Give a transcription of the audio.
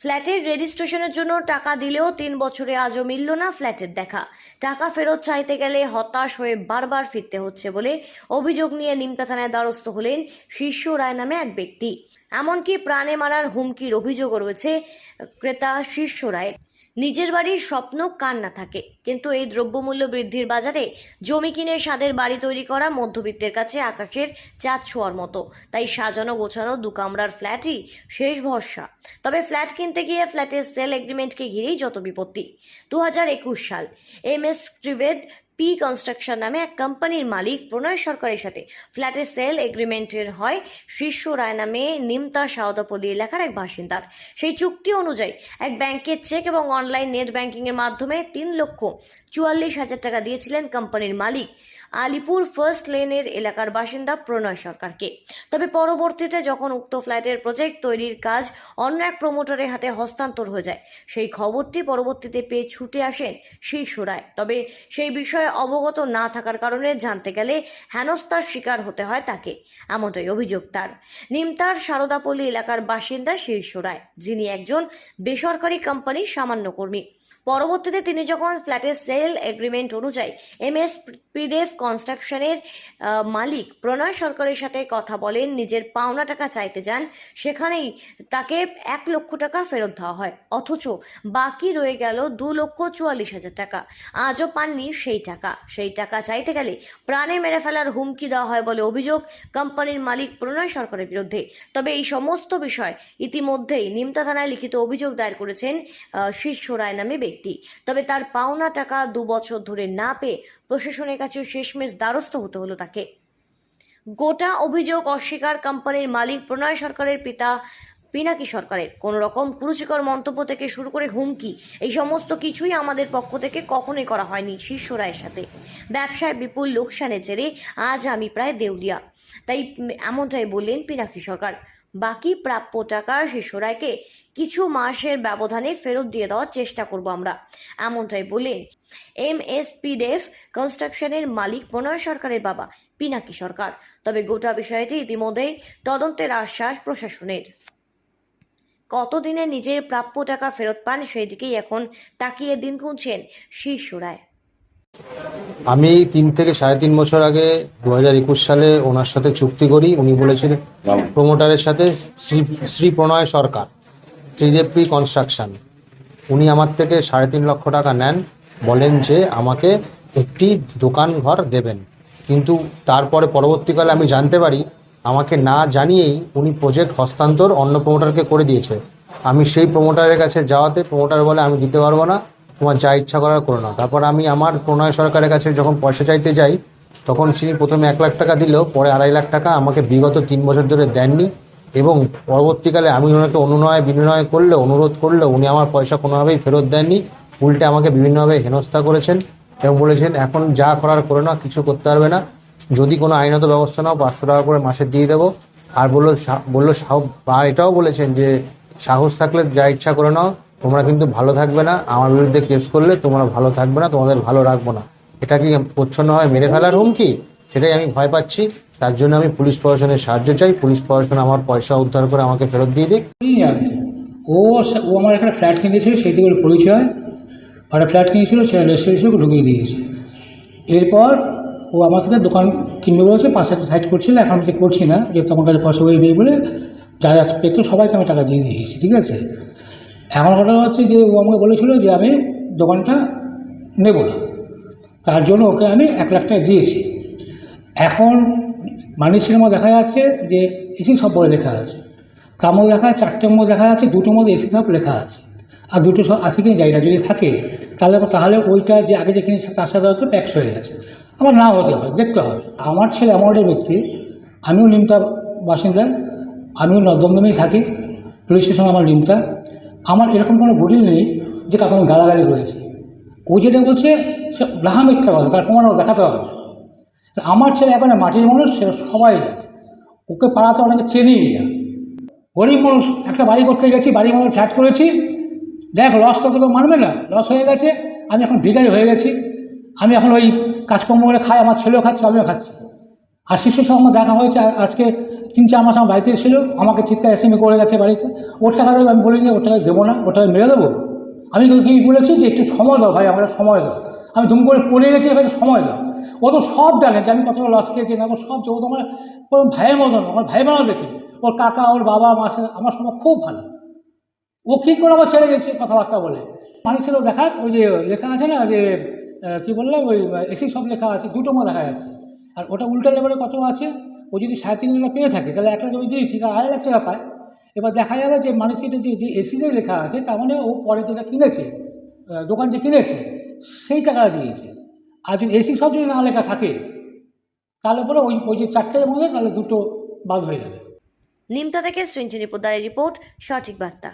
ফ্ল্যাটের রেজিস্ট্রেশনের জন্য টাকা দিলেও তিন বছরে আজও মিলল না ফ্ল্যাটের দেখা। টাকা ফেরত চাইতে গেলে হতাশ হয়ে বারবার ফিরতে হচ্ছে বলে অভিযোগ নিয়ে নিমতা থানায় দ্বারস্থ হলেন শীর্ষ রায় নামে এক ব্যক্তি। এমনকি প্রাণে মারার হুমকির অভিযোগও রয়েছে ক্রেতা শীর্ষ রায়ের। নিজের বাড়ির স্বপ্ন কার না থাকে। কিন্তু এই দ্রব্যমূল্য বৃদ্ধির বাজারে জমি কিনে স্বাদের বাড়ি তৈরি করা মধ্যবিত্তের কাছে আকাশের চাঁদ ছোঁয়ার মতো। তাই সাজানো গোছানো দু কামরার ফ্ল্যাটই শেষ ভরসা। তবে ফ্ল্যাট কিনতে গিয়ে ফ্ল্যাটের সেল এগ্রিমেন্টকে ঘিরেই যত বিপত্তি। দু হাজার একুশ সাল, এম এস ত্রিবেদ পি কনস্ট্রাকশন নামে এক কোম্পানির মালিক প্রণয় সরকারের সাথে। ফ্ল্যাটের সেল এগ্রিমেন্টের হয়। শীর্ষ রায় নামে নিমতা সাউদাপল্লী এলাকার এক বাসিন্দার। সেই চুক্তি অনুযায়ী এক ব্যাংকের চেক এবং অনলাইন নেট ব্যাংকিংয়ের মাধ্যমে তিন লক্ষ চুয়াল্লিশ হাজার টাকা দিয়েছিলেন কোম্পানির মালিক আলিপুর ফার্স্ট লেনের এলাকার বাসিন্দা প্রণয় সরকারকে। তবে পরবর্তীতে যখন উক্ত ফ্ল্যাটের প্রজেক্ট তৈরির কাজ অন্য এক প্রমোটারের হাতে হস্তান্তর হয়ে যায়, সেই খবরটি পরবর্তীতে পেয়ে ছুটে আসেন শীর্ষ রায় তবে সেই বিষয়ে অবগত না থাকার কারণে জানতে গেলে হেনস্থার শিকার হতে হয় তাকে, এমনটাই অভিযোগ তার। নিমতার সারদাপল্লী এলাকার বাসিন্দা শীর্ষ রায় যিনি একজন বেসরকারি কোম্পানির সামান্য কর্মী। পরবর্তীতে তিনি যখন ফ্ল্যাটের সেল এগ্রিমেন্ট অনুযায়ী এম এস পিডেফ কনস্ট্রাকশনের মালিক প্রণয় সরকারের সাথে কথা বলেন, নিজের পাওনা টাকা চাইতে যান, সেখানেই তাকে এক লক্ষ টাকা ফেরত দেওয়া হয়। অথচ বাকি রয়ে গেল দু লক্ষ চুয়াল্লিশ হাজার টাকা। আজও পাননি সেই টাকা। সেই টাকা চাইতে গেলে প্রাণে মেরে ফেলার হুমকি দেওয়া হয় বলে অভিযোগ কোম্পানির মালিক প্রণয় সরকারের বিরুদ্ধে। তবে এই সমস্ত বিষয় ইতিমধ্যেই নিমতা থানায় লিখিত অভিযোগ দায়ের করেছেন শীর্ষ রায় নামে ব্যক্তি। তবে তার পাওনা টাকা দু বছর ধরে না পেয়ে প্রশাসনের কাছে শেষমেশ দ্বারস্থ হতে হলো তাকে। গোটা অভিযোগ অস্বীকার কোম্পানির মালিক প্রণয় সরকারের পিতা পিনাকি সরকারের। কোনো রকম কুরুচিকর মন্তব্য থেকে শুরু করে হুমকি, এই সমস্ত কিছুই আমাদের পক্ষ থেকে কখনোই করা হয়নি শীর্ষ রায়ের সাথে। ব্যবসায় বিপুল লোকসানের জেরে আজ আমি প্রায় দেউলিয়া। তাই এমনটাই বললেন পিনাকি সরকার। বাকি প্রাপ্য টাকা শীর্ষ রায়কে কিছু মাসের ব্যবধানে ফেরত দিয়ে দেওয়ার চেষ্টা করব আমরা। এমনটাই বললেন এম এস পি ডেফ কনস্ট্রাকশনের মালিক প্রণয় সরকারের বাবা, পিনাকি সরকার। তবে গোটা বিষয়টি ইতিমধ্যেই তদন্তের আশ্বাস প্রশাসনের। কতদিনে নিজের প্রাপ্য টাকা ফেরত পান সেই দিকেই এখন তাকিয়ে দিন গুনছেন শীর্ষ রায়। আমি তিন থেকে সাড়ে তিন বছর আগে দু হাজার একুশ সালে ওনার সাথে চুক্তি করি। উনি বলেছিলেন প্রমোটারের সাথে শ্রী শ্রী প্রণয় সরকার ত্রিদেবী কনস্ট্রাকশন উনি আমার থেকে সাড়ে তিন লক্ষ টাকা নেন। বলেন যে আমাকে একটি দোকান ঘর দেবেন। কিন্তু তারপরে পরবর্তীকালে আমি জানতে পারি আমাকে না জানিয়েই উনি প্রজেক্ট হস্তান্তর অন্য প্রমোটারকে করে দিয়েছে। আমি সেই প্রমোটারের কাছে যাওয়াতে প্রমোটার বলে আমি দিতে পারব না। তোমার যা ইচ্ছা করার করো না। তারপর আমি আমার প্রণয় সরকারের কাছে যখন পয়সা চাইতে যাই, তখন তিনি প্রথমে এক লাখ টাকা দিলেও পরে আড়াই লাখ টাকা আমাকে বিগত তিন বছর ধরে দেননি এবং পরবর্তীকালে আমি ওনাকে অনুনয় বিনয় করলে, অনুরোধ করলে উনি আমার পয়সা কোনোভাবেই ফেরত দেননি। উল্টে আমাকে বিভিন্নভাবে হেনস্থা করেছেন এবং বলেছেন, এখন যা করার করে না, কিছু করতে পারবে না। যদি কোনো আইনত ব্যবস্থা নাও, পাঁচশো টাকা করে মাসে দিয়ে দেবো। আর বলল বলল সাহ আর এটাও বলেছেন যে সাহস থাকলে যা ইচ্ছা করে নাও। তোমরা কিন্তু ভালো থাকবে না, আমার বিরুদ্ধে কেস করলে তোমরা ভালো থাকবে না, তোমাদের ভালো রাখব না। এটা কি প্রচ্ছন্ন হয়, মেরে ফেলার হুমকি? সেটাই আমি ভয় পাচ্ছি। তার জন্য আমি পুলিশ প্রশাসনের সাহায্য চাই। পুলিশ প্রশাসন আমার পয়সা উদ্ধার করে আমাকে ফেরত দিয়ে দিক। ও ও আমার একটা ফ্ল্যাট কিনেছিল সেই থেকে পরিচয়। আর একটা ফ্ল্যাট কিনেছিল সেটা রেজিস্ট্রেশন ঢুকিয়ে দিয়েছে। এরপর ও আমার থেকে দোকান কিনবে বলেছে পাঁচ একটা সাইড করছিল, এখন আমি করছি না যেহেতু আমার কাছে পয়সা হয়ে নেই বলে যা যা পেতো সবাইকে আমি টাকা দিয়ে দিয়েছি, ঠিক আছে? এখন ঘটনা হচ্ছে যে ও আমাকে বলেছিল যে আমি দোকানটা নেব না। তার জন্য ওকে আমি এক লাখ টাকা দিয়েছি। এখন মানি সিনেমা দেখা যাচ্ছে যে এসি সব বলে লেখা আছে। তার মধ্যে দেখা যাচ্ছে, চারটের মধ্যে দেখা যাচ্ছে, দুটোর মধ্যে এসি সব লেখা আছে। আর দুটো সব আছে কি জায়গা যদি থাকে, তাহলে তাহলে ওইটা যে আগে যে কিনেছে, তার সাথে হয়তো প্যাক্স হয়ে গেছে। আমার নাও হতে হবে দেখতে হবে। আমার ছেলে এমন একটা ব্যক্তি, আমিও নিমতা বাসিন্দা, আমিও নর্দমদমেই থাকি, পুলিশ স্টেশন আমার নিমতা আমার এরকম কোনো বডিল নেই যে কাকে আমি গালাগালি করেছি। ও যেটা বলছে, সে রাহা মিথ্যা কথা, তার প্রমাণ দেখাতে হবে। আমার ছেলে এখন মাটির মানুষ সেটা সবাই ওকে পাড়াতে অনেকে চেনেই না। গরিব মানুষ, একটা বাড়ি করতে গেছি, বাড়ি মানুষ ফ্ল্যাট করেছি। দেখ লস তো তোকে মানবে না লস হয়ে গেছে, আমি এখন ভিখারি হয়ে গেছি। আমি এখন ওই কাজকর্ম করে খাই, আমার ছেলেও খাচ্ছে, আমিও খাচ্ছি। আর শিশুর সঙ্গে দেখা হয়েছে আজকে তিন চার মাস আমার বাড়িতে এসেছিল আমাকে চিৎকার এসে করে গেছে বাড়িতে। ওর টাকা দেবে, আমি বলিনি, ওর টাকা দেবো না, ওর টাকা মেরে দেবো। আমি কি বলেছি যে একটু সময় দাও ভাই আমরা সময় দাও। আমি ধুম করে পড়ে গেছি এবার সময় দাও। ও তো সব জানে যে আমি কতটা লস খেয়েছি, না, ও সব ও তো আমার কোনো ভাইয়ের মতন আমার ভাই বোনও দেখি ওর কাকা, ওর বাবা, আমার সাথে আমার সময় খুব ভালো। ও কী করে আবার ছেড়ে গেছে, কথাবার্তা বলে। মানুষের দেখার, ওই যে লেখা আছে না, যে কী বললাম, ওই, এসি সব লেখা আছে, দুটো মো দেখা যাচ্ছে। আর ওটা উল্টা লেবারে কত আছে? ও যদি সাড়ে তিন টাকা পেয়ে থাকে, তাহলে এক লাখ আমি দিয়েছি, তাহলে আড়াই লাখ টাকা পায়। এবার দেখা যাবে যে মানুষের যে যে এসিতে লেখা আছে, তার মানে ও পরে যেটা কিনেছে দোকান যে কিনেছে, সেই টাকাটা দিয়েছে। আর যদি এসি সব যদি না লেখা থাকে, তাহলে পরে ওই ওই যে চারটের মধ্যে তাহলে দুটো বাদ হয়ে যাবে। নিমতা থেকে সৃঞ্জিনী পোদ্দারের রিপোর্ট, সঠিক বার্তা।